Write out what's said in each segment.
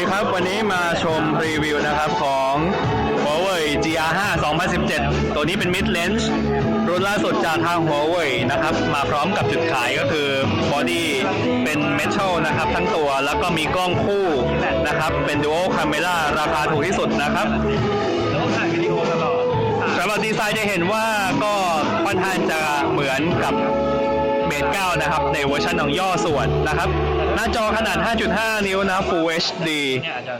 ีครับ วันนี้มาชมรีวิวนะครับของ Huawei GR5 2017 ตัวนี้เป็น Mid Range รุ่นล่าสุดจากทาง Huawei นะครับ มาพร้อมกับจุดขายก็คือบอดี้เป็น Metal นะครับ ทั้งตัวแล้วก็มีกล้องคู่นะครับ เป็น Dual Camera ราคาถูกที่สุดนะครับแล้วก็ถ่ายวิดีโอตลอดสำหรับดีไซน์จะเห็นว่าก็ค่อนข้างจะเหมือนกับเบส9นะครับ ในเวอร์ชันของย่อส่วนนะครับ หน้าจอขนาด 5.5 นิ้วนะ Full HD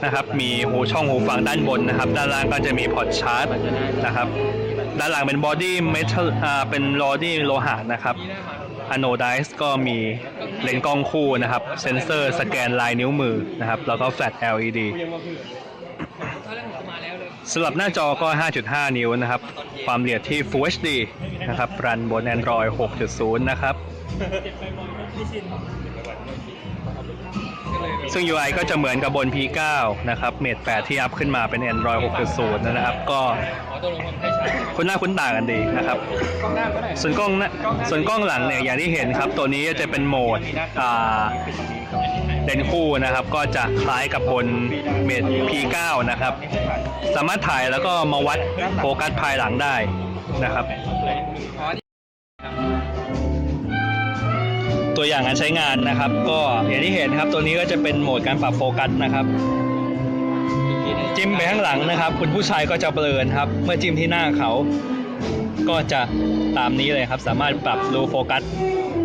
นะครับ มีหูช่องหูฟังด้านบนนะครับ ด้านล่างก็จะมีพอร์ตชาร์จนะครับ ด้านหลังเป็นบอดี้เมทัลอ่าเป็นบอดี้โลหะนะครับอโนไดส์ก็มีเลนส์กล้องคู่นะครับ เซนเซอร์สแกนลายนิ้วมือนะครับ แล้วก็แฟลช LED สำหรับหน้าจอก็ 5.5 นิ้วนะครับ ความละเอียดที่ Full HD นะครับ รันบน Android 6.0 นะครับ ซึ่ง UI ก็จะเหมือนกับบน P9 นะครับ Mate 8 ที่อัพขึ้นมาเป็น Android 6.0 นะครับ ก็คุ้นหน้าคุ้นตากันดีนะครับ ส่วนกล้องน้าส่วนกล้องหลังเนี่ยอย่างที่เห็นครับ ตัวนี้จะเป็นโหมดอ่าเลนคู่นะครับ ก็จะคล้ายกับบน Mate P9 นะครับ สามารถถ่ายแล้วก็มาวัดโฟกัสภายหลังได้นะครับ ตัวอย่างการใช้งานนะครับ ก็อย่างที่เห็นครับตัวนี้ก็จะเป็นโหมดการปรับโฟกัสนะครับ จิ้มไปข้างหลังนะครับ คุณผู้ชายก็จะเบลอนะครับ เมื่อจิ้มที่หน้าเขา ก็จะตามนี้เลยครับ สามารถปรับรูโฟกัส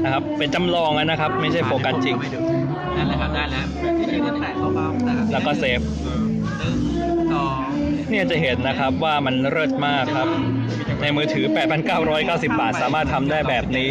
นะครับ เป็นจำลองนะครับ ไม่ใช่โฟกัสจริงนั่นแหละครับได้แล้วที่จะแตะเบาๆนะครับแล้วก็เซฟหนึ่งสองเนี่ยจะเห็นนะครับว่ามันเลิศมากครับ ในมือถือ 8,990 บาท สามารถทำได้แบบนี้